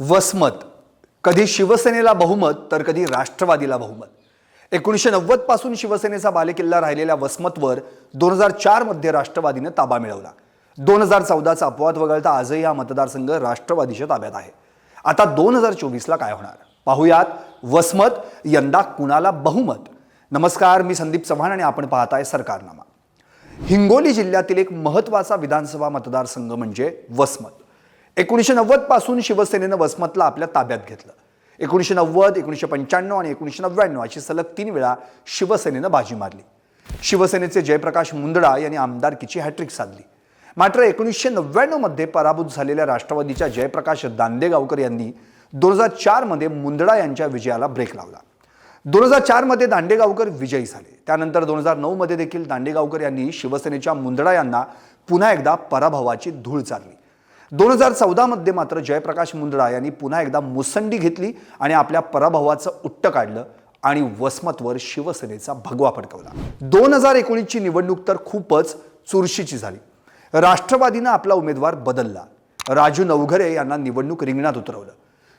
वसमत. कधी शिवसेनेला बहुमत तर कधी राष्ट्रवादीला बहुमत. एकोणीसशे नव्वदपासून शिवसेनेचा बालेकिल्ला राहिलेल्या वसमतवर दोन हजार चारमध्ये राष्ट्रवादीनं ताबा मिळवला. दोन हजार चौदाचा अपवाद वगळता आजही हा मतदारसंघ राष्ट्रवादीच्या ताब्यात आहे. आता दोन हजार चोवीसला काय होणार? पाहुयात वसमत यंदा कुणाला बहुमत? नमस्कार मी संदीप चव्हाण आणि आपण पाहताय सरकारनामा. हिंगोली जिल्ह्यातील एक महत्त्वाचा विधानसभा मतदारसंघ म्हणजे वसमत. एकोणीसशे नव्वदपासून शिवसेनेनं वसमतला आपल्या ताब्यात घेतलं. एकोणीसशे नव्वद एकोणीसशे पंच्याण्णव आणि एकोणीसशे नव्याण्णव अशी सलग तीन वेळा शिवसेनेनं बाजी मारली. शिवसेनेचे जयप्रकाश मुंदडा यांनी आमदारकीची हॅट्रिक साधली. मात्र एकोणीसशे नव्याण्णवमध्ये पराभूत झालेल्या राष्ट्रवादीच्या जयप्रकाश दांडेगावकर यांनी दोन हजार चारमध्ये मुंदडा यांच्या विजयाला ब्रेक लावला. दोन हजार चारमध्ये दांडेगावकर विजयी झाले. त्यानंतर दोन हजार नऊमध्ये देखील दांडेगावकर यांनी शिवसेनेच्या मुंदडा यांना पुन्हा एकदा पराभवाची धूळ चालली दोन हजार चौदामध्ये मात्र जयप्रकाश मुंदडा यांनी पुन्हा एकदा मुसंडी घेतली आणि आपल्या पराभवाचं उट्ट काढलं आणि वसमतवर शिवसेनेचा भगवा फडकवला. दोन हजार एकोणीसची निवडणूक तर खूपच चुरशीची झाली. राष्ट्रवादीनं आपला उमेदवार बदलला. राजू नवघरे यांना निवडणूक रिंगणात उतरवलं.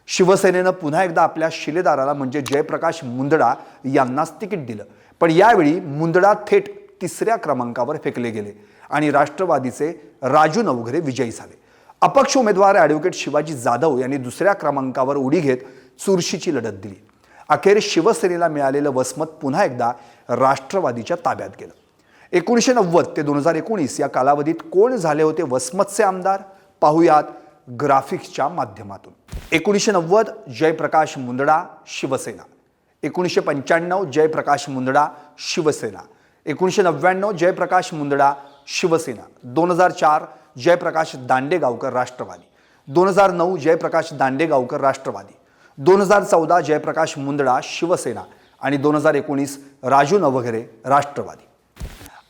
शिवसेनेनं पुन्हा एकदा आपल्या शिलेदाराला म्हणजे जयप्रकाश मुंदडा यांनाच तिकीट दिलं. पण यावेळी मुंदडा थेट तिसऱ्या क्रमांकावर फेकले गेले आणि राष्ट्रवादीचे राजू नवघरे विजयी झाले. अपक्ष उमेदवार ॲडव्होकेट शिवाजी जाधव यांनी दुसऱ्या क्रमांकावर उडी घेत चुरशीची लढत दिली. अखेर शिवसेनेला मिळालेलं वसमत पुन्हा एकदा राष्ट्रवादीच्या ताब्यात गेलं. एकोणीसशे नव्वद ते दोन हजार एकोणीस या कालावधीत कोण झाले होते वसमतचे आमदार? पाहुयात ग्राफिक्सच्या माध्यमातून. एकोणीसशे नव्वद जयप्रकाश मुंदडा शिवसेना. एकोणीसशे पंच्याण्णव जयप्रकाश मुंदडा शिवसेना. एकोणीसशे नव्याण्णव जयप्रकाश मुंदडा शिवसेना. दोन हजार चार जयप्रकाश दांडेगावकर राष्ट्रवादी. दोन हजार नऊ जयप्रकाश दांडेगावकर राष्ट्रवादी. दोन हजार चौदा जयप्रकाश मुंदडा शिवसेना. आणि दोन हजार एकोणीस राजू नवघरे राष्ट्रवादी.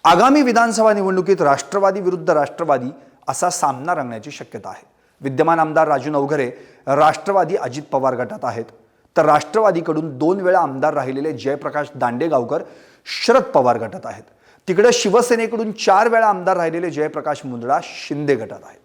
आगामी विधानसभा निवडणुकीत राष्ट्रवादी विरुद्ध राष्ट्रवादी असा सामना रंगण्याची शक्यता आहे. विद्यमान आमदार राजू नवघरे राष्ट्रवादी अजित पवार गटात आहेत. तर राष्ट्रवादीकडून दोन वेळा आमदार राहिलेले जयप्रकाश दांडेगावकर शरद पवार गटात आहेत. तिकडं शिवसेनेकडून चार वेळा आमदार राहिलेले जयप्रकाश मुंदडा शिंदे गटात आहेत.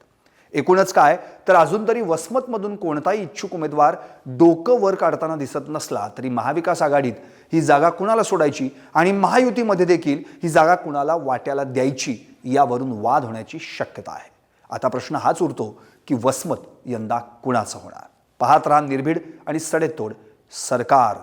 एकूणच काय तर अजून तरी वसमतमधून कोणताही इच्छुक उमेदवार डोकं वर काढताना दिसत नसला तरी महाविकास आघाडीत ही जागा कुणाला सोडायची आणि महायुतीमध्ये देखील ही जागा कुणाला वाट्याला द्यायची यावरून वाद होण्याची शक्यता आहे. आता प्रश्न हाच उरतो की वसमत यंदा कुणाचं होणार? पाहत राहा निर्भीड आणि सडेतोड सरकार